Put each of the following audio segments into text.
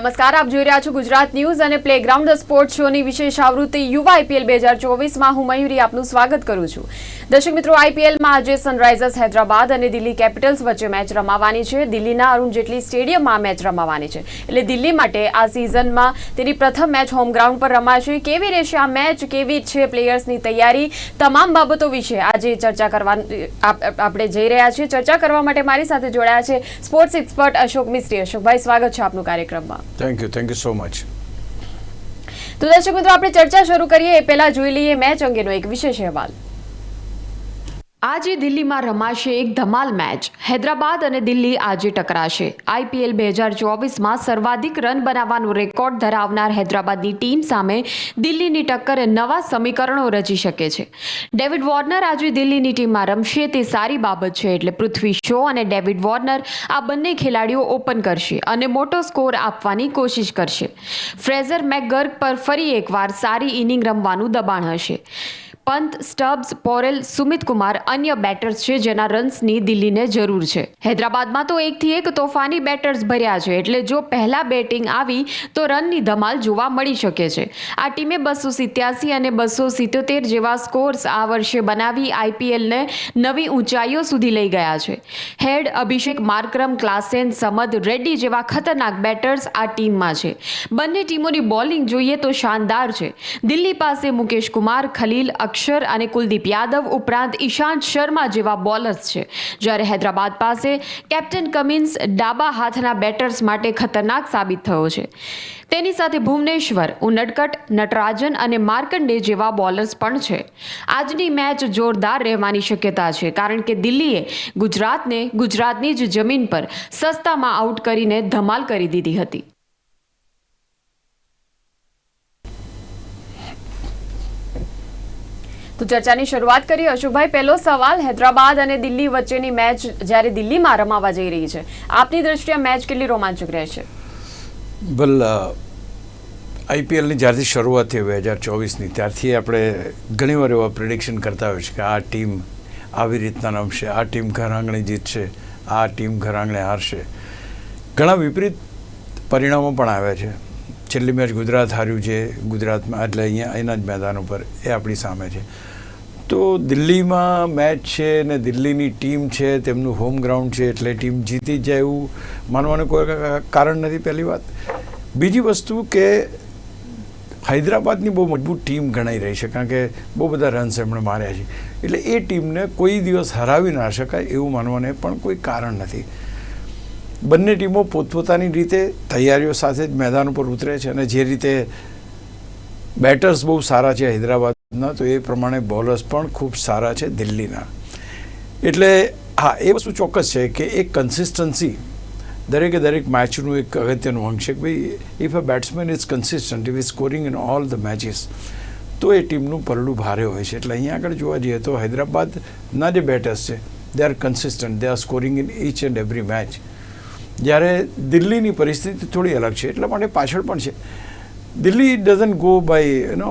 નમસ્કાર, આપ જોઈ રહ્યા છો ગુજરાત ન્યૂઝ અને પ્લેગ્રાઉન્ડ સ્પોર્ટ શોની વિશેષ આવૃત્તિ યુવા આઈપીએલ બે હજાર ચોવીસમાં હું મયુરી આપનું સ્વાગત કરું છું. દર્શક મિત્રો આઈપીએલમાં આજે સનરાઇઝર્સ હૈદરાબાદ અને દિલ્હી કેપિટલ્સ વચ્ચે મેચ રમાવાની છે. દિલ્હીના અરુણ જેટલી સ્ટેડિયમમાં મેચ રમાવાની છે. એટલે દિલ્હી માટે આ સિઝનમાં તેની પ્રથમ મેચ હોમ ગ્રાઉન્ડ પર રમાશે કેવી રહેશે આ મેચ? કેવી છે પ્લેયર્સની તૈયારી? તમામ બાબતો વિશે આજે ચર્ચા કરવા આપણે જઈ રહ્યા છીએ. ચર્ચા કરવા માટે મારી સાથે જોડાયા છે સ્પોર્ટ્સ એક્સપર્ટ અશોક મિસ્ત્રી. અશોકભાઈ સ્વાગત છે આપનું કાર્યક્રમમાં. Thank you thank you so much તો દર્શક મિત્રો આપણે ચર્ચા શરૂ કરીએ. એ પહેલાં જોઈ લઈએ મેચ અંગેનો એક વિશેષ અહેવાલ. આજે દિલ્હીમાં રમાશે એક ધમાલ મેચ. હૈદરાબાદ અને દિલ્હી આજે ટકરાશે. આઈપીએલ બે હજાર ચોવીસમાં સર્વાધિક રન બનાવવાનો રેકોર્ડ ધરાવનાર હૈદરાબાદની ટીમ સામે દિલ્હીની ટક્કરે નવા સમીકરણો રચી શકે છે. ડેવિડ વોર્નર આજે દિલ્હીની ટીમમાં રમશે તે સારી બાબત છે એટલે પૃથ્વી શો અને ડેવિડ વોર્નર આ બંને ખેલાડીઓ ઓપન કરશે અને મોટો સ્કોર આપવાની કોશિશ કરશે. ફ્રેઝર મેકગર્ગ પર ફરી એકવાર સારી ઇનિંગ રમવાનું દબાણ હશે. પંત, સ્ટબ્સ, પોરેલ, સુમિત કુમાર અન્ય બેટર્સ છે જેના રન્સની દિલ્હીને જરૂર છે. હૈદરાબાદમાં તો એકથી એક તોફાની બેટર્સ ભર્યા છે. એટલે જો પહેલા બેટિંગ આવી, તો રનની ધમાલ જોવા મળી શકે છે. આ ટીમે બસો સિત્યાસી અને બસો સિત્યોતેર જેવા સ્કોર્સ આ વર્ષે બનાવી આઈપીએલને નવી ઊંચાઈઓ સુધી લઈ ગયા છે. હેડ અભિષેક માર્કરમ, ક્લાસેન, સમદ, રેડ્ડી જેવા ખતરનાક બેટર્સ આ ટીમમાં છે. બંને ટીમોની બોલિંગ જોઈએ તો શાનદાર છે. દિલ્હી પાસે મુકેશ કુમાર, ખલીલ અક્ષર અને કુલદીપ યાદવ ઉપરાંત ઈશાંત શર્મા જેવા બોલર્સ છે. જ્યારે હૈદરાબાદ પાસે કેપ્ટન કમિન્સ ડાબા હાથના બેટર્સ માટે ખતરનાક સાબિત થયો છે. તેની સાથે ભુવનેશ્વર, ઉનડકટ, નટરાજન અને માર્કંડે જેવા બોલર્સ પણ છે. આજની મેચ જોરદાર રહેવાની શક્યતા છે, કારણ કે દિલ્હીએ ગુજરાતને ગુજરાતની જ જમીન પર સસ્તામાં આઉટ કરીને ધમાલ કરી દીધી હતી. તો ચર્ચાની શરૂઆત કરીએ. અશોકભાઈ, પહેલો સવાલ, હૈદરાબાદ અને દિલ્હી વચ્ચેની મેચ જ્યારે દિલ્હીમાં રમાવા જઈ રહી છે, આપની દ્રષ્ટિએ મેચ કેટલી રોમાંચક રહેશે વેલ આઈપીએલની જ્યારથી શરૂઆત થઈ બે હજાર ચોવીસની, ત્યારથી આપણે ઘણીવાર એવા પ્રિડિક્શન કરતા હોય છે કે આ ટીમ આવી રીતના રમશે, આ ટીમ ઘર જીતશે, આ ટીમ ઘર આંગણે હારશે. ઘણા વિપરીત પરિણામો પણ આવ્યા છે. છેલ્લી મેચ ગુજરાત હાર્યું છે. ગુજરાતમાં એટલે અહીંયા એના જ મેદાન ઉપર એ આપણી સામે છે. તો દિલ્હીમાં મેચ છે ને દિલ્હીની ટીમ છે, તેમનું હોમ ગ્રાઉન્ડ છે એટલે ટીમ જીતી જાય એવું માનવાનું કોઈ કારણ નથી પહેલી વાત. બીજી વસ્તુ કે હૈદરાબાદની બહુ મજબૂત ટીમ ગણાઈ રહી છે, કારણ કે બહુ બધા રન્સ એમણે માર્યા છે. એટલે એ ટીમને કોઈ દિવસ હરાવી ના શકાય એવું માનવાને પણ કોઈ કારણ નથી. બંને ટીમો પોતપોતાની રીતે તૈયારીઓ સાથે જ મેદાન ઉપર ઉતરે છે અને જે રીતે બેટર્સ બહુ સારા છે હૈદરાબાદના, તો એ પ્રમાણે બોલર્સ પણ ખૂબ સારા છે દિલ્હીના. એટલે હા, એ વસ્તુ ચોક્કસ છે કે એક કન્સિસ્ટન્સી દરેકે દરેક મેચનું એક અગત્યનું અંગ છે ભાઈ if a batsman is consistent if is scoring in all the matches તો એ ટીમનું પરડું ભારે હોય છે. એટલે અહીંયા આગળ જોવા જઈએ તો હૈદરાબાદના જે બેટર્સ છે they are consistent they are scoring in each and every match જ્યારે દિલ્હીની પરિસ્થિતિ થોડી અલગ છે, એટલા માટે પાછળ પણ છે. Delhi doesn't go by you know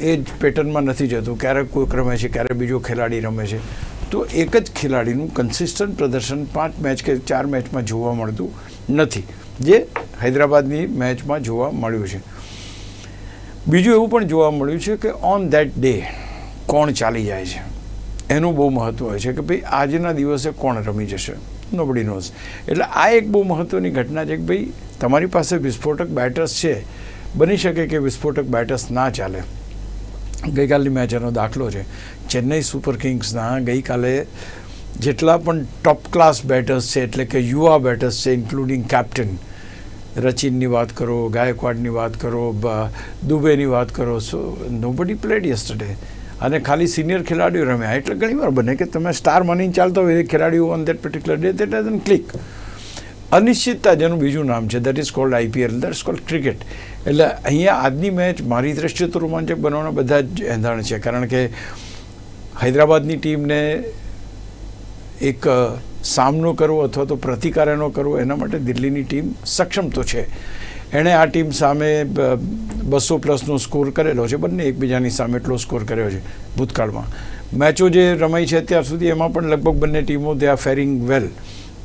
એ જ પેટર્નમાં નથી જતું. ક્યારેક કોઈક રમે છે ક્યારેક બીજો ખેલાડી રમે છે. તો એક જ ખેલાડીનું કન્સિસ્ટન્ટ પ્રદર્શન પાંચ મેચ કે ચાર મેચમાં જોવા મળતું નથી, જે હૈદરાબાદની મેચમાં જોવા મળ્યું છે. બીજું એવું પણ જોવા મળ્યું છે કે ઓન દેટ ડે કોણ ચાલી જાય છે? એનું બહુ મહત્ત્વ હોય છે કે ભાઈ, આજના દિવસે કોણ રમી જશે? નોબડી નોઝ એટલે આ એક બહુ મહત્ત્વની ઘટના છે કે ભાઈ, તમારી પાસે વિસ્ફોટક બેટર્સ છે. બની શકે કે વિસ્ફોટક બેટર્સ ના ચાલે. ગઈકાલની મેચ એનો દાખલો છે. ચેન્નઈ સુપર કિંગ્સના ગઈકાલે જેટલા પણ ટોપ ક્લાસ બેટર્સ છે, એટલે કે યુવા બેટર્સ છે ઇન્ક્લુડિંગ કેપ્ટન રચિનની વાત કરો, ગાયકવાડની વાત કરો દુબેની વાત કરો. સો નોબડી પ્લેડ યસ્ટરડે અને ખાલી સિનિયર ખેલાડીઓ રમ્યા એટલે ઘણીવાર બને કે તમે સ્ટાર મની ચાલતા હોય એ ખેલાડીઓ on that particular day that doesn't click અનિશ્ચિતતા જેનું બીજું નામ છે that is called IPL that is called cricket એટલે અહીંયા આજની મેચ મારી દ્રષ્ટિએ તો રોમાંચક બનવાના બધા જ એંધાણ છે. કારણ કે હૈદરાબાદની ટીમને એક સામનો કરવો અથવા તો પ્રતિકાર એનો કરવો એના માટે દિલ્હીની ટીમ સક્ષમ તો છે. એણે આ ટીમ સામે બસો પ્લસનો સ્કોર કરેલો છે. બંને એકબીજાની સામે એટલો સ્કોર કર્યો છે ભૂતકાળમાં. મેચો જે રમાઈ છે અત્યાર સુધી એમાં પણ લગભગ બંને ટીમો દે આર ફેરિંગ વેલ.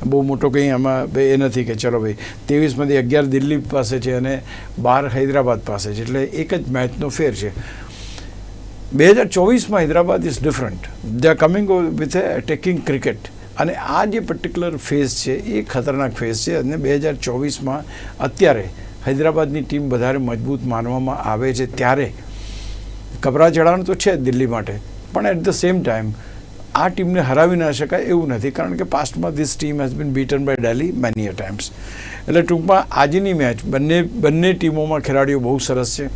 બહુ મોટો કંઈ આમાં એ નથી કે ચલો ભાઈ, ત્રેવીસમાંથી અગિયાર દિલ્હી પાસે છે અને બાર હૈદરાબાદ પાસે છે. એટલે એક જ મેચનો ફેર છે. બે હજાર ચોવીસમાં Hyderabad is different. They are coming with a taking cricket અને આ જે પર્ટિક્યુલર ફેઝ છે, એ ખતરનાક ફેઝ છે અને બે હજાર ચોવીસમાં અત્યારે હૈદરાબાદની ટીમ વધારે મજબૂત માનવામાં આવે છે ત્યારે. કબરા ચડાણ તો છે દિલ્હી માટે, પણ એટ ધ સેમ ટાઈમ આ ટીમને હરાવી ના શકાય એવું નથી, કારણ કે પાસ્ટમાં this team has been beaten by Delhi many a times એટલે ટૂંકમાં આજની મેચ બંને બંને ટીમોમાં ખેલાડીઓ બહુ સરસ છે.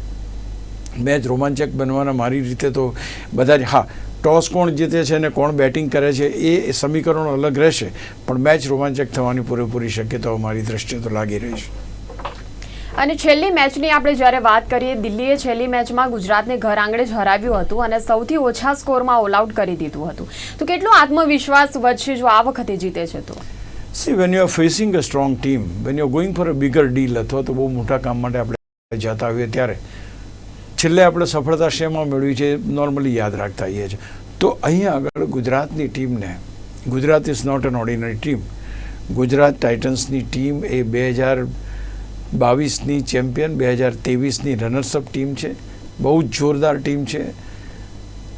મેચ રોમાંચક બનવાના મારી રીતે તો બધા જ, હા ટોસ કોણ જીતે છે અને કોણ બેટિંગ કરે છે એ સમીકરણો અલગ રહેશે પણ મેચ રોમાંચક થવાની પૂરેપૂરી શક્યતાઓ મારી દ્રષ્ટિએ તો લાગી રહી છે. અને છેલ્લી મેચની આપણે જ્યારે વાત કરીએ દિલ્હીએ છેલ્લી મેચમાં ગુજરાતને ઘર આંગણે જ હરાવ્યું હતું અને સૌથી ઓછા સ્કોરમાં ઓલ આઉટ કરી દીધું હતું. તો કેટલો આત્મવિશ્વાસ વધશે જો આ વખતે જીતે છે તો? See when you are facing a strong team when you going for a bigger deal અથવા તો બહુ મોટા કામ માટે આપણે જતા હોઈએ ત્યારે છેલ્લે આપણે સફળતા શેમાં મેળવી છે નોર્મલી યાદ રાખતા હોઈએ છીએ. તો અહીંયા આગળ ગુજરાતની ટીમને, Gujarat is not an ordinary team Gujarat ટાઇટન્સની team એ બે હજાર બાવીસની ચેમ્પિયન, બે હજાર તેવીસની રનર્સઅપ ટીમ છે. બહુ જ જોરદાર ટીમ છે.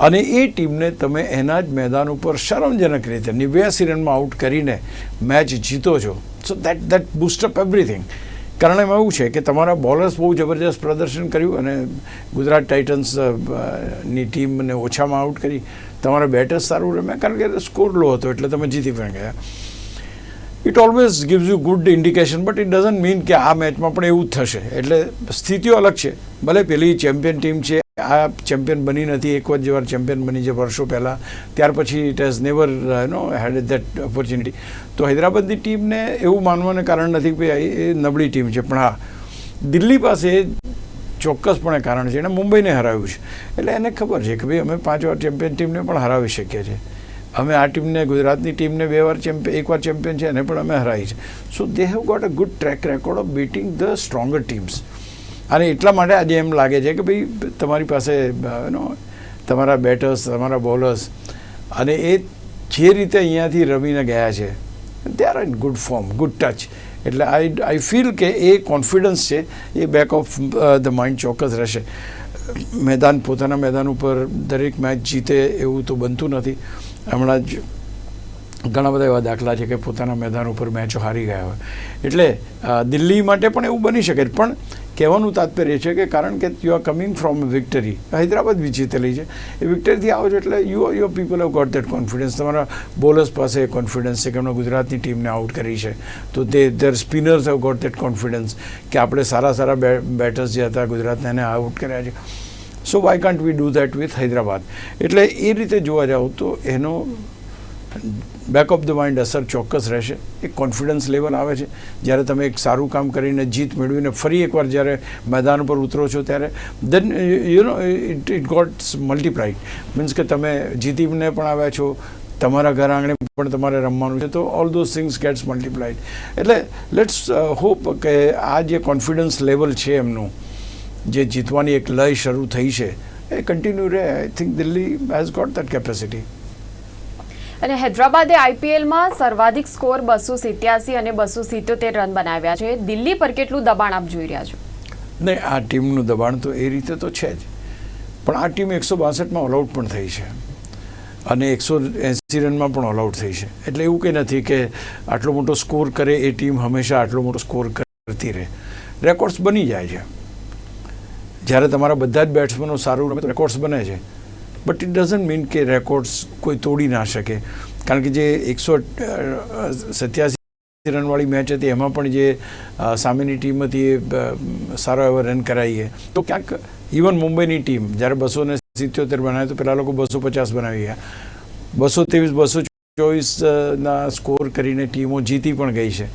અને એ ટીમને તમે એના જ મેદાન ઉપર શરમજનક રીતે, નેવ્યાસી રનમાં આઉટ કરીને મેચ જીતો છો. So that that boost up everything કારણ એમાં એવું છે કે તમારા બોલર્સ બહુ જબરજસ્ત પ્રદર્શન કર્યું અને ગુજરાત ટાઇટન્સની ટીમને ઓછામાં આઉટ કરી. તમારા બેટર્સ સારું રમ્યા, કારણ કે સ્કોર લો હતો, એટલે તમે જીતી પણ ગયા. It always gives you good indication but it doesn't mean કે આ મેચમાં પણ એવું જ થશે. એટલે સ્થિતિઓ અલગ છે. ભલે પેલી ચેમ્પિયન ટીમ છે આ ચેમ્પિયન બની નથી, એક જ વાર ચેમ્પિયન બની છે વર્ષો પહેલાં. ત્યાર પછી it has never no had that opportunity તો હૈદરાબાદની ટીમને એવું માનવાને કારણ નથી કે એ નબળી ટીમ છે. પણ હા, દિલ્હી પાસે ચોક્કસપણે કારણ છે. એણે મુંબઈને હરાવ્યું છે. એટલે એને ખબર છે કે ભાઈ, અમે પાંચ વાર ચેમ્પિયન ટીમને પણ હરાવી શકીએ છીએ. અમે આ ટીમને, ગુજરાતની ટીમને બે વાર ચેમ્પિયન એકવાર ચેમ્પિયન છે, એને પણ અમે હરાવી છે. So they have got a good track record of beating the stronger teams અને એટલા માટે આજે એમ લાગે છે કે ભાઈ, તમારી પાસે એનો તમારા બેટર્સ તમારા બોલર્સ અને એ જે રીતે અહીંયાથી રમીને ગયા છે they are in good form good touch એટલે આઈ આઈ ફીલ કે એ કોન્ફિડન્સ છે, એ બેક ઓફ ધ માઇન્ડ ચોક્કસ રહેશે. મેદાન, પોતાના મેદાન ઉપર દરેક મેચ જીતે એવું તો બનતું નથી. હમણાં જ ઘણા બધા એવા દાખલા છે કે પોતાના મેદાન ઉપર મેચો હારી ગયા હોય. એટલે દિલ્હી માટે પણ એવું બની શકે પણ કહેવાનું તાત્પર્ય છે કે કારણ કે you are coming from victory Hyderabad બી જીતેલી છે. એ વિક્ટરીથી આવો છો એટલે you your people have got that confidence તમારા બોલર્સ પાસે કોન્ફિડન્સ છે કે એમણે ગુજરાતની ટીમને આઉટ કરી છે. તો તે their spinners have got that confidence કે આપણે સારા સારા બેટર્સ જે હતા ગુજરાતને એને આઉટ કર્યા છે. So why can't we do that with Hyderabad? એટલે એ રીતે જોવા જાઓ તો એનો બેક ઓફ ધ માઇન્ડ અસર ચોક્કસ રહેશે. એક કોન્ફિડન્સ લેવલ આવે છે. જ્યારે તમે એક સારું કામ કરીને જીત મેળવીને ફરી એકવાર જ્યારે મેદાન પર ઉતરો છો ત્યારે then you know it it got multiplied means કે તમે જીતીને પણ આવ્યા છો, તમારા ઘર આંગણે પણ તમારે રમવાનું છે. તો all those things gets multiplied એટલે લેટ્સ હોપ કે આ જે કોન્ફિડન્સ લેવલ છે એમનું, જે જીતવાની એક લય શરૂ થઈ છે, એ કન્ટિન્યુ રહે. I think Delhi has got that capacity અને હૈદરાબાદે આઈપીએલમાં સર્વાધિક સ્કોર બસો સિત્યાસી અને બસો સિત્યોતેર રન બનાવ્યા છે. દિલ્હી પર કેટલું દબાણ આપ જોઈ રહ્યા છો? નહીં, આ ટીમનું દબાણ તો એ રીતે તો છે જ. પણ આ ટીમ એકસો બાસઠમાં ઓલઆઉટ પણ થઈ છે. અને એકસો એંસી રનમાં પણ ઓલઆઉટ થઈ છે. એટલે એવું કંઈ નથી કે આટલો મોટો સ્કોર કરે, એ ટીમ હંમેશા આટલો મોટો સ્કોર કરતી રહે. રેકોર્ડ્સ બની જાય છે. જ્યારે તમારા બધા જ બેટ્સમેનો સારું રેકોર્ડ્સ બને છે. બટ ઇટ ડઝન્ટ મીન કે રેકોર્ડ્સ કોઈ તોડી ના શકે. કારણ કે જે એકસો સત્યાસી રનવાળી મેચ હતી, એમાં પણ જે સામેની ટીમ હતી એ સારો એવો રન કરાવીએ તો ક્યાંક ઇવન મુંબઈની ટીમ જ્યારે બસો ને સિત્યોતેર બનાવે તો પેલા લોકો બસો પચાસ બનાવી ગયા. બસો ત્રેવીસ, બસો ચોવીસના સ્કોર કરીને ટીમો જીતી પણ ગઈ છે.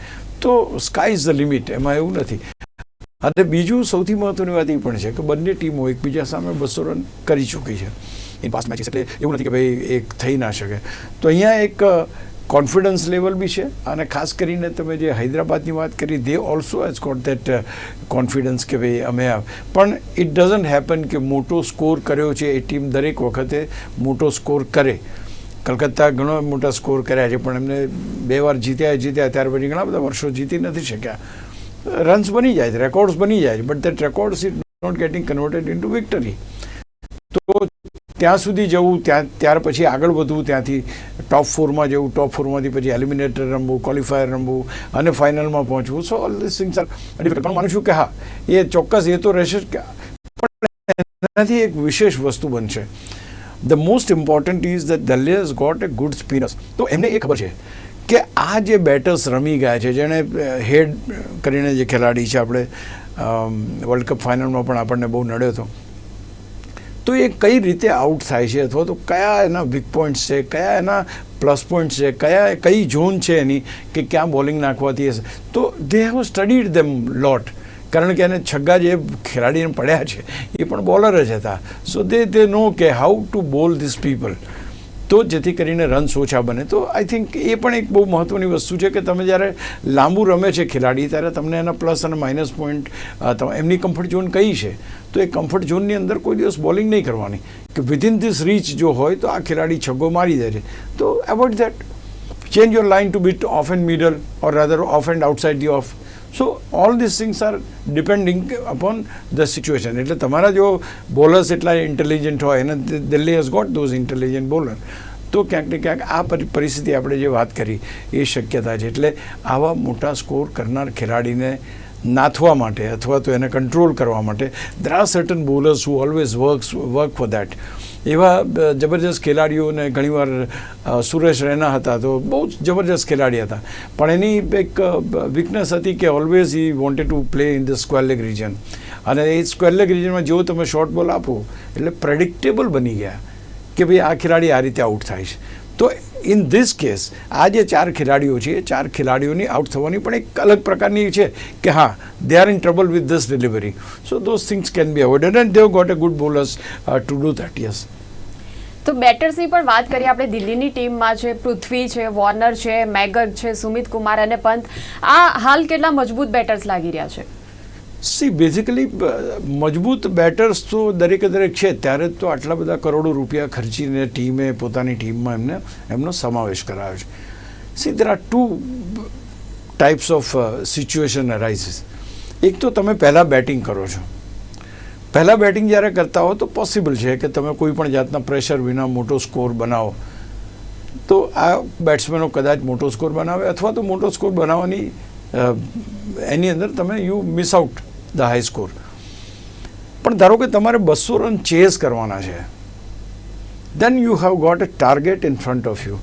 તો સ્કાય ઇઝ ધ લિમિટ એમાં એવું નથી. અને બીજું સૌથી મહત્વની વાત એ પણ છે કે બંને ટીમો એકબીજા સામે બસો રન કરી ચૂકી છે. ઇન પાસ્ટ મેચીસ એટલે એવું નથી કે ભાઈ એક થઈ ના શકે. તો અહીંયા એક કોન્ફિડન્સ લેવલ બી છે અને ખાસ કરીને તમે જે હૈદરાબાદની વાત કરી they also has got that confidence કે ભાઈ અમે પણ ઇટ ડઝન્ટ હેપન કે મોટો સ્કોર કર્યો છે એ ટીમ દરેક વખતે મોટો સ્કોર કરે. કલકત્તા ઘણો મોટા સ્કોર કર્યા છે, પણ એમને બે વાર જીત્યા જીત્યા, ત્યાર પછી ઘણા બધા વર્ષો જીતી નથી શક્યા. રન્સ બની જાય છે રેકોર્ડ્સ બની જાય છે but that records is not getting converted into victory તો ત્યાં સુધી જવું, ત્યાં, ત્યાર પછી આગળ વધવું, ત્યાંથી ટોપ ફોરમાં જવું ટોપ ફોરમાંથી પછી એલિમિનેટર રમવું ક્વોલિફાયર રમવું અને ફાઇનલમાં પહોંચવું. So all this things are પણ માનું છું કે હા, એ ચોક્કસ એ તો રહેશે જ એનાથી એક વિશેષ વસ્તુ બનશે. The most important is the Delhi is got a good spinners તો એમને એ ખબર છે કે આ જે બેટર્સ રમી ગયા છે, જેણે હેડ કરીને જે ખેલાડી છે આપણે વર્લ્ડ કપ ફાઇનલમાં પણ આપણને બહુ નડ્યો હતો. તો એ કઈ રીતે આઉટ થાય છે અથવા તો કયા એના વીક પોઈન્ટ્સ છે, કયા એના પ્લસ પોઈન્ટ છે, કયા કઈ ઝોન છે એની કે ક્યાં બોલિંગ નાખવાથી હશે? તો દે હેવ સ્ટડીડ ધેમ લોટ કારણ કે એને છગ્ગા જે ખેલાડીને પડ્યા છે, એ પણ બોલર જ હતા. સો દે દે નો કે how to bowl this people તો જેથી કરીને રન્સ ઓછા બને. તો આઈ થિંક એ પણ એક બહુ મહત્ત્વની વસ્તુ છે કે તમે જ્યારે લાંબુ રમે છે ખેલાડી, ત્યારે તમને એના પ્લસ અને માઇનસ પોઈન્ટ એમની કમ્ફર્ટ ઝોન કઈ છે? તો એ કમ્ફર્ટ ઝોનની અંદર કોઈ દિવસ બોલિંગ નહીં કરવાની. કે વિધિન ધીસ રીચ જો હોય તો આ ખેલાડી છગ્ગો મારી દે છે. તો avoid that change your line to bit off and middle or rather off and outside the off so all this things are depending upon the situation એટલે તમારા જો બોલર્સ એટલા ઇન્ટેલિજન્ટ હોય અને Delhi has got those intelligent bowler તો ક્યાંક ને ક્યાંક આ પરિસ્થિતિ આપણે જે વાત કરી, એ શક્યતા છે. એટલે આવા મોટા સ્કોર કરનાર ખેલાડીને નાથવા માટે અથવા તો એને કંટ્રોલ કરવા માટે there are certain bowlers who always works work for that એવા જબરજસ્ત ખેલાડીઓને ઘણીવાર સુરેશ રૈના હતા તો બહુ જ જબરજસ્ત ખેલાડી હતા. પણ એની એક વીકનેસ હતી કે always he wanted to play in the square leg region અને એ સ્ક્વેર લેગ રિજનમાં જો તમે શોર્ટ બોલ આપો, એટલે પ્રેડિક્ટેબલ બની ગયા કે ભાઈ આ ખેલાડી આ રીતે આઉટ થાય છે. તો ઇન ધીસ કેસ આ જે ચાર ખેલાડીઓ છે એ ચાર ખેલાડીઓની આઉટ થવાની પણ એક અલગ પ્રકારની છે કે હા they are in trouble with this delivery so those things can be avoided and they've got a good bowlers to do that yes તો બેટર્સની પણ વાત કરીએ, આપણે દિલ્હીની ટીમમાં છે, પૃથ્વી છે, વોર્નર છે, મેગર છે, સુમિત કુમાર અને પંત. આ હાલ કેટલા મજબૂત બેટર્સ લાગી રહ્યા છે? સી બેઝિકલી મજબૂત બેટર્સ તો દરેકે દરેક છે. ત્યારે તો આટલા બધા કરોડો રૂપિયા ખર્ચીને ટીમે, પોતાની ટીમમાં એમને, એમનો સમાવેશ કરાવ્યો છે. See there are two types of situation arises એક તો તમે પહેલાં બેટિંગ કરો છો. પહેલાં બેટિંગ જ્યારે કરતા હો તો પોસિબલ છે કે તમે કોઈ પણ જાતના પ્રેશર વિના મોટો સ્કોર બનાવો. તો આ બેટ્સમેનો કદાચ મોટો સ્કોર બનાવે અથવા તો મોટો સ્કોર બનાવવાની એની અંદર તમે you miss out the high score પણ ધારો કે તમારે બસો રન ચેઝ કરવાના છે then you have got a target in front of you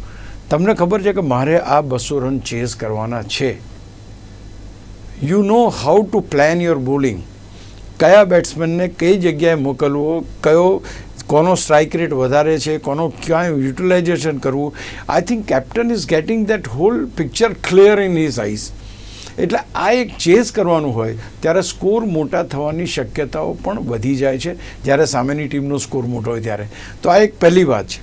તમને ખબર છે કે મારે આ બસો રન ચેઝ કરવાના છે. You know how to plan your bowling કયા બેટ્સમેનને કઈ જગ્યાએ મોકલવો, કયો, કોનો સ્ટ્રાઇક રેટ વધારે છે, કોનો ક્યાં યુટિલાઇઝેશન કરવું. I think captain is getting that whole picture clear in his eyes એટલે આ એક ચેઝ કરવાનું હોય, ત્યારે સ્કોર મોટા થવાની શક્યતાઓ પણ વધી જાય છે, જ્યારે સામેની ટીમનો સ્કોર મોટો હોય ત્યારે. તો આ એક પહેલી વાત છે.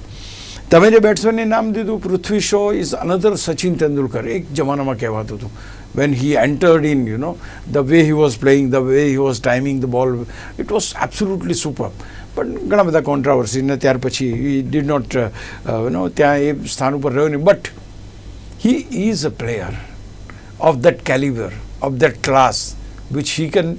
તમે જે બેટ્સમેનને નામ દીધું, પૃથ્વી શો ઇઝ અનધર સચિન તેંડુલકર એક જમાનામાં કહેવાતું હતું. When he entered in you know the way he was playing the way he was timing the ball it was absolutely super પણ ઘણા બધા કોન્ટ્રાવર્સીને ત્યાર પછી હી ડીડ નોટ નો ત્યાં એ સ્થાન ઉપર રહ્યો નહીં. But he is a player of that caliber, of that class, which he can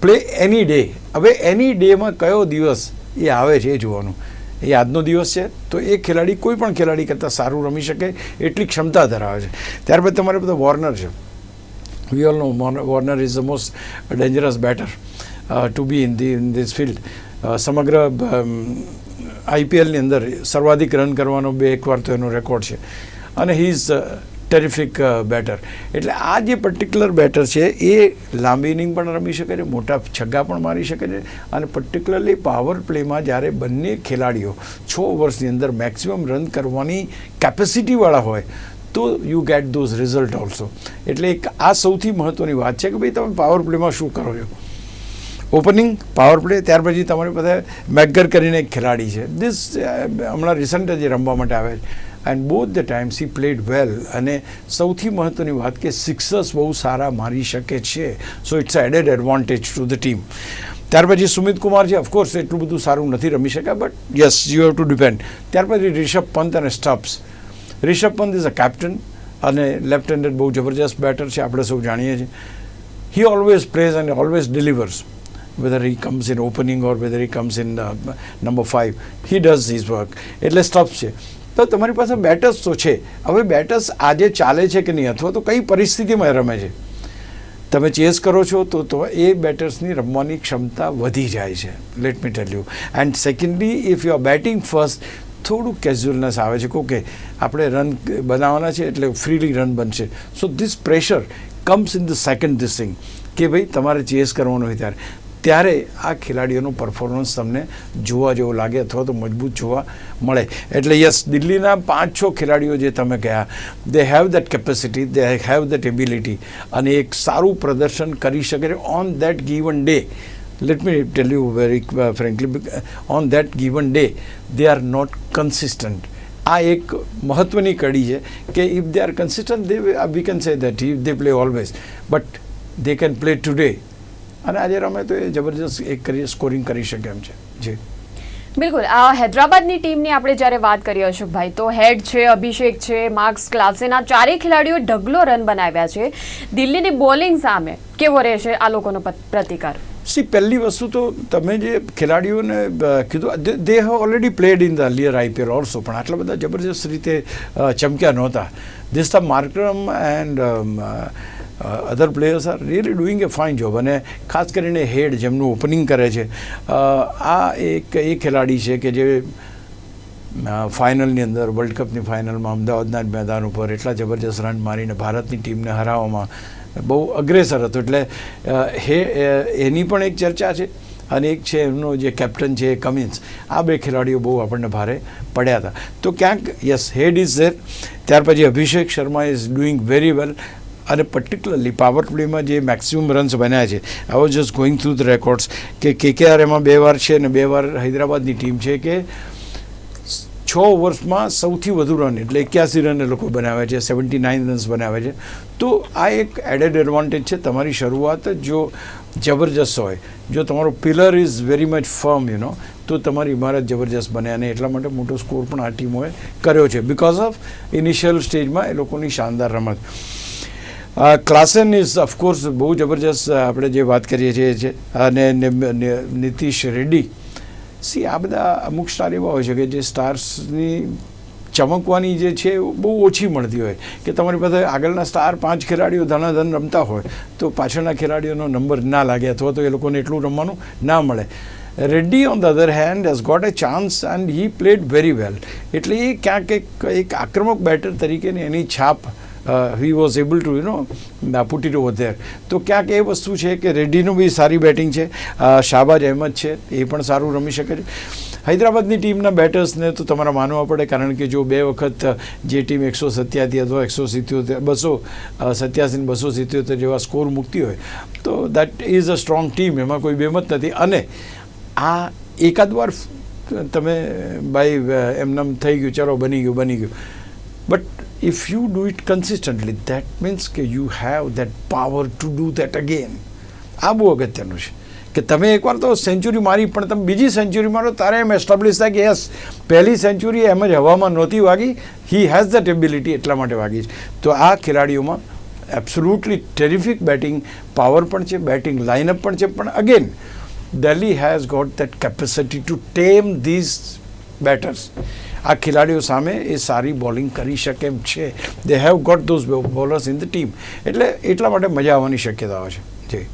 play any day. હવે એની ડેમાં કયો દિવસ એ આવે છે એ જોવાનું. એ આજનો દિવસ છે તો એ ખેલાડી કોઈ પણ ખેલાડી કરતાં સારું રમી શકે એટલી ક્ષમતા ધરાવે છે. ત્યારબાદ તમારે બધા વોર્નર છે. We all know Warner is the most dangerous batter to be in the in this field સમગ્ર આઈપીએલની અંદર સર્વાધિક રન કરવાનો બે એકવાર તો એનો રેકોર્ડ છે. અને હી ઇઝ ટેરિફિક બેટર એટલે આ જે પર્ટિક્યુલર બેટર છે, એ લાંબી ઇનિંગ પણ રમી શકે છે, મોટા છગ્ગા પણ મારી શકે છે અને પર્ટિક્યુલરલી પાવર પ્લેમાં જ્યારે બંને ખેલાડીઓ છ ઓવર્સની અંદર મેક્સિમમ રન કરવાની કેપેસિટીવાળા હોય, તો you get those result also એટલે એક આ સૌથી મહત્ત્વની વાત છે કે ભાઈ તમે પાવર પ્લેમાં શું કરો છો? ઓપનિંગ પાવર પ્લે ત્યાર પછી તમારી પાસે મેકગર કરીને એક ખેલાડી છે. દિસ હમણાં રિસન્ટ જે રમવા માટે આવે છે. And both the times he played well અને સૌથી મહત્ત્વની વાત કે સિક્સર્સ બહુ સારા મારી શકે છે. So it's added advantage to the team ત્યાર પછી સુમિત કુમાર છે ઓફકોર્સ એટલું બધું સારું નથી રમી શક્યા but yes you have to depend ત્યાર પછી રિષભ પંત અને Stubbs Rishabh Pant is a captain અને લેફ્ટ હેન્ડેડ બહુ જબરજસ્ત બેટર છે આપણે સૌ જાણીએ છીએ. He always plays and always delivers whether he comes in opening or whether he comes in uh, number he he does work. એટલે stuff છે. તો તમારી પાસે બેટર્સ તો છે. હવે બેટર્સ આજે ચાલે છે કે નહીં? અથવા તો કઈ પરિસ્થિતિમાં રમે છે? તમે ચેસ કરો છો તો તો એ બેટર્સની રમવાની ક્ષમતા વધી જાય છે. Let me tell you and secondly if you are batting first થોડું કેઝ્યુઅલનેસ આવે છે. કે આપણે રન બનાવવાના છે એટલે ફ્રીલી રન બનશે. So this pressure comes in the second this thing કે ભાઈ તમારે ચેસ કરવાનું હોય ત્યારે. ત્યારે આ ખેલાડીઓનું પરફોર્મન્સ તમને જોવા જેવું લાગે અથવા તો મજબૂત જોવા મળે. એટલે યસ દિલ્હીના પાંચ છ ખેલાડીઓ જે તમે કહ્યા they have that capacity they have that ability અને એક સારું પ્રદર્શન કરી શકે છે on that given day let me tell you very uh, frankly bec- on that given day they are not consistent. આ એક મહત્વની કડી છે કે if they are consistent they we can say that if they play always but they can play today અને આજે રમે તો એ જબરજસ્ત એક કરી સ્કોરિંગ કરી શકે એમ છે. જી. બિલકુલ. આ હૈદરાબાદની ટીમની આપણે જ્યારે વાત કરીએ અશોકભાઈ તો હેડ છે અભિષેક છે માર્ક્સ ક્લાસેના ચારેય ખેલાડીઓ ઢગલો રન બનાવ્યા છે. દિલ્હીની બોલિંગ સામે કેવો રહેશે આ લોકોનો પ્રતિકાર? સી પહેલી વસ્તુ તો તમે જે ખેલાડીઓને કીધું they have already played in the earlier IPL also પણ આટલા બધા જબરજસ્ત રીતે ચમક્યા નહોતા. This the Markram and other players are really doing a fine job અને ખાસ કરીને હેડ જેમનું ઓપનિંગ કરે છે આ એક એ ખેલાડી છે કે જે ફાઇનલની અંદર વર્લ્ડ કપની ફાઇનલમાં અમદાવાદના જ મેદાન ઉપર એટલા જબરજસ્ત રન મારીને ભારતની ટીમને હરાવવામાં બહુ અગ્રેસર હતો. એટલે હે એની પણ એક ચર્ચા છે અને એક છે એમનો જે કેપ્ટન છે કમિન્સ આ બે ખેલાડીઓ બહુ આપણને ભારે પડ્યા હતા. તો ક્યાંક યસ હેડ ઇઝ ધેર ત્યાર પછી Abhishek Sharma is doing very well અને પર્ટિક્યુલરલી પાવર પ્લેમાં જે મેક્સિમમ રન્સ બન્યા છે I was just going through the records કે કેકેઆર એમાં બે વાર છે અને બે વાર હૈદરાબાદની ટીમ છે કે છ ઓવર્સમાં સૌથી વધુ રન એટલે એક્યાસી રન એ લોકો બનાવે છે સેવન્ટી નાઇન રન્સ બનાવે છે. તો આ એક એડેડ એડવાન્ટેજ છે તમારી શરૂઆત જો જબરજસ્ત હોય. જો તમારો pillar is very much firm you know તો તમારી ઇમારત જબરજસ્ત બને અને એટલા માટે મોટો સ્કોર પણ આ ટીમોએ કર્યો છે. બિકોઝ ઓફ ઇનિશિયલ સ્ટેજમાં એ લોકોની શાનદાર રમત. ક્લાસન ઇઝ ઓફકોર્સ બહુ જબરજસ્ત આપણે જે વાત કરીએ છીએ. છે અને નીતિશ રેડ્ડી. સી આ બધા અમુક સ્ટાર એવા હોય છે કે જે સ્ટાર્સની ચમકવાની જે છે બહુ ઓછી મળતી હોય. કે તમારી પાસે આગળના સ્ટાર પાંચ ખેલાડીઓ ધનાધન રમતા હોય, તો પાછળના ખેલાડીઓનો નંબર ના લાગે અથવા તો એ લોકોને એટલું રમવાનું ના મળે. Reddy on the other hand has got a chance and he played very well એટલે એ ક્યાંક એક આક્રમક બેટર તરીકેની એની છાપ he was able to you know put it over there તો ક્યાંક એ વસ્તુ છે કે રેડ્ડીનું બી સારી બેટિંગ છે. શાહબાજ અહેમદ છે, એ પણ સારું રમી શકે છે. હૈદરાબાદની ટીમના બેટર્સને તો તમારે માનવા પડે, કારણ કે જો બે વખત જે ટીમ એકસો સત્યાસી અથવા એકસો સિત્યોતેર, બસો સત્યાસી બસો સિત્યોતેર જેવા સ્કોર મૂકતી હોય, તો that is a strong team એમાં કોઈ બેમત નથી. અને આ એકાદ વાર તમે, ભાઈ એમનેમ થઈ ગયું, ચલો બની ગયું બની ગયું. But if you do it consistently that means કે you have that power to do that again આ બહુ અગત્યનું છે કે તમે એકવાર તો સેન્ચુરી મારી પણ તમે બીજી સેન્ચુરી મારો તારે એમ એસ્ટાબ્લિશ થાય કે યસ પહેલી સેન્ચુરી એમ જ હવામાં નહોતી વાગી હી હેઝ ધેટ એબિલિટી એટલા માટે વાગી છે તો આ ખેલાડીઓમાં એબ્સોલ્યુટલી ટેરિફિક બેટિંગ પાવર પણ છે બેટિંગ લાઇનઅપ પણ છે પણ again Delhi has got that capacity to tame these batters આ ખેલાડીઓ સામે એ સારી બોલિંગ કરી શકે એમ છે. They have got those bowlers in the team એટલે એટલા માટે મજા આવવાની શક્યતાઓ છે. જી.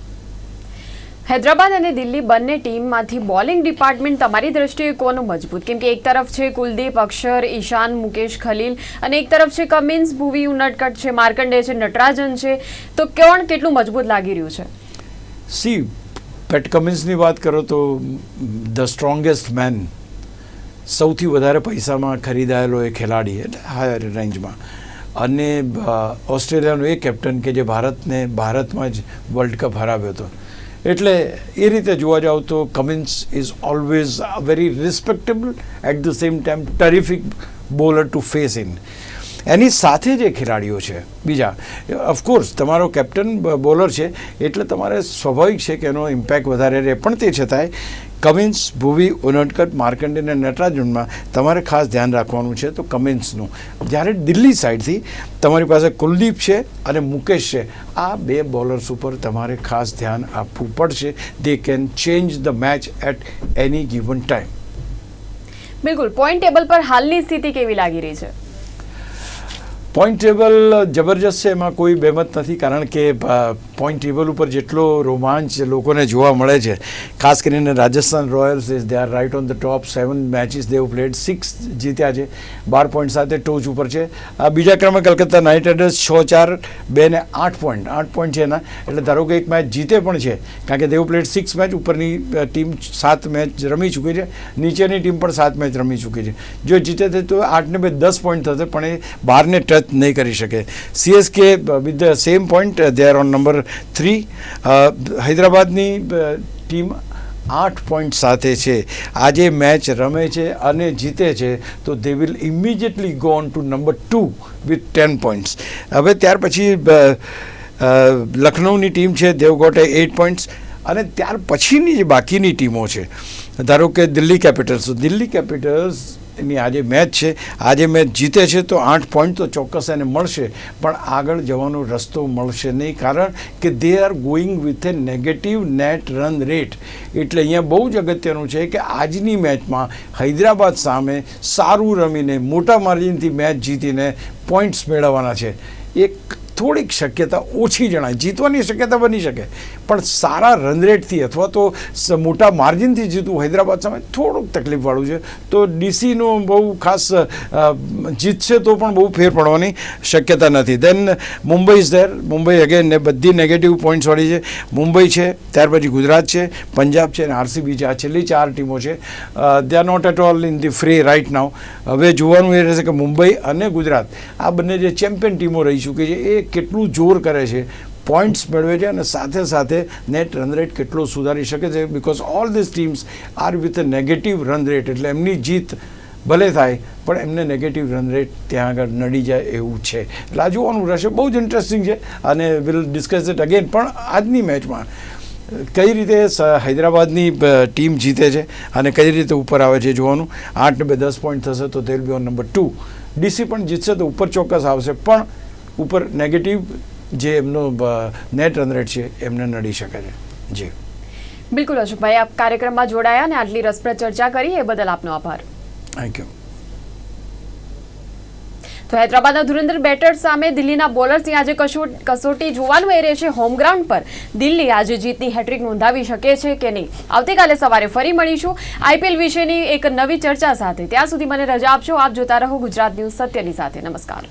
હૈદરાબાદ અને દિલ્હી બંને ટીમમાંથી બોલિંગ ડિપાર્ટમેન્ટ તમારી દ્રષ્ટિએ કોનું મજબૂત? કેમ કે એક તરફ છે કુલદીપ અક્ષર ઈશાન મુકેશ ખલીલ અને એક તરફ છે કમિન્સ ભુવી ઉનટકટ છે માર્કંડે છે નટરાજન છે. તો કોણ કેટલું મજબૂત લાગી રહ્યું છે? સી પેટ કમિન્સની વાત કરો તો ધ સ્ટ્રોંગેસ્ટ મેન સૌથી વધારે પૈસામાં ખરીદાયેલો એ ખેલાડી એટલે હાયર રેન્જમાં અને ઓસ્ટ્રેલિયાનો એ કેપ્ટન કે જે ભારતને, ભારતમાં જ વર્લ્ડ કપ હરાવ્યો હતો. એટલે એ રીતે જોવા જાવ તો Cummins is always very respectable at the same time terrific bowler to face in એની સાથે જે ખેલાડીઓ છે, બીજા ઓફકોર્સ તમારો કેપ્ટન બોલર છે, એટલે તમારે સ્વાભાવિક છે કે એનો ઇમ્પેક્ટ વધારે રહે, પણ તે છતાંય કમિન્સ, ભૂવી ઉનડકટ માર્કંડી અને નટરાજનમાં તમારે ખાસ ધ્યાન રાખવાનું છે તો કમિન્સનું. જ્યારે દિલ્હી સાઈડથી તમારી પાસે કુલદીપ છે અને મુકેશ છે, આ બે બોલર્સ ઉપર તમારે ખાસ ધ્યાન આપવું પડશે. They can change the match at any given time બિલકુલ પોઈન્ટ ટેબલ પર હાલની સ્થિતિ કેવી લાગી રહી છે? પોઈન્ટ ટેબલ જબરજસ્ત છે, એમાં કોઈ બેમત નથી, કારણ કે પોઈન્ટ ટેબલ ઉપર જેટલો રોમાંચ લોકોને જોવા મળે છે, ખાસ કરીને Rajasthan Royals is they are right on the top seven matches they've played six જીત્યા છે, બાર પોઈન્ટ સાથે ટોચ ઉપર છે. બીજા ક્રમે કલકત્તા નાઇટ રાઇડર્સ છ ચાર, બે ને આઠ પોઈન્ટ આઠ પોઈન્ટ છે એના. એટલે ધારો કે એક મેચ જીતે પણ છે, કારણ કે દેવ પ્લેડ સિક્સ મેચ ઉપરની ટીમ સાત મેચ રમી ચૂકી છે, નીચેની ટીમ પણ સાત મેચ રમી ચૂકી છે. જો જીતે તો આઠ ને બે દસ પોઈન્ટ થશે, પણ એ બારને ટચ નહીં કરી શકે. CSK with the same point they are on number three હૈદરાબાદની ટીમ આઠ પોઈન્ટ સાથે છે. આજે મેચ રમે છે અને જીતે છે, તો they will immediately go on to number two with ten points હવે ત્યાર પછી લખનૌની ટીમ છે દેવ ગોટે એટ પોઈન્ટ્સ અને ત્યાર પછીની જે બાકીની ટીમો છે. ધારો કે દિલ્હી કેપિટલ્સ. દિલ્હી કેપિટલ્સ ની આજે મેચ છે. આજે મેચ જીતે છે તો આઠ પોઈન્ટ તો ચોક્કસ એને મળશે. પણ આગળ જવાનો રસ્તો મળશે નહીં. કારણ કે they are going with a negative net run rate એટલે અહીંયા બહુ જ અગત્યનું છે કે આજની મેચમાં હૈદરાબાદ સામે સારું રમીને, મોટા માર્જિનથી મેચ જીતીને પોઈન્ટ્સ મેળવવાના છે. એક થોડીક શક્યતા ઓછી જણાય. જીતવાની શક્યતા બની શકે. પણ સારા રન રેટથી અથવા તો મોટા માર્જિનથી જીતવું હૈદરાબાદ સામે થોડુંક તકલીફવાળું છે. તો ડીસીનું બહુ ખાસ જીતશે તો પણ બહુ ફેર પડવાની શક્યતા નથી. Then Mumbai is there Mumbai again બધી નેગેટિવ પોઈન્ટ્સવાળી છે. મુંબઈ છે, ત્યાર પછી ગુજરાત છે, પંજાબ છે અને આરસીબી છે. આ છેલ્લી ચાર ટીમો છે. They are not at all in the free right now હવે જોવાનું એ રહેશે કે મુંબઈ અને ગુજરાત, આ બંને જે ચેમ્પિયન ટીમો રહી ચૂકી છે, એ કેટલું જોર કરે છે પોઈન્ટ્સ મેળવે છે અને સાથે સાથે નેટ રન રેટ કેટલો સુધારી શકે છે? Because all this teams are with a negative run rate એટલે એમની જીત ભલે થાય, પણ એમને નેગેટિવ રન રેટ ત્યાં આગળ નડી જાય એવું છે. એટલે આ જોવાનું રહેશે. બહુ જ ઇન્ટરેસ્ટિંગ છે અને વિલ ડિસ્કસ ઇટ અગેન પણ આજની મેચમાં કઈ રીતે હૈદરાબાદની ટીમ જીતે છે અને કઈ રીતે ઉપર આવે છે જોવાનું? આઠ બે દસ પોઈન્ટ થશે તો they'll be on number two DC પણ જીતશે તો ઉપર ચોક્કસ આવશે. પણ ઉપર નેગેટિવ જે એમનો નેટ રન રેટ છે એમને નડી શકે છે. જી. બિલકુલ અશોકભાઈ આપ કાર્યક્રમમાં જોડાયા અને આટલી રસપ્રદ ચર્ચા કરી એ બદલ આપનો આભાર. થેન્ક યુ તો હૈદરાબાદના ધુરંધર બેટર સામે દિલ્હીના બોલર્સની આજે કસોટી જોવાનું એ રહેશે હોમ ગ્રાઉન્ડ પર. દિલ્હી આજે જીતની હેટ્રિક નોંધાવી શકે છે કે નહીં? આવતીકાલે સવારે ફરી મળીશું. આઈપીએલ વિશેની એક નવી ચર્ચા સાથે. ત્યાં સુધી મને રજા આપશો આપ જોતા રહો ગુજરાત ન્યૂઝ સત્યની સાથે. નમસ્કાર.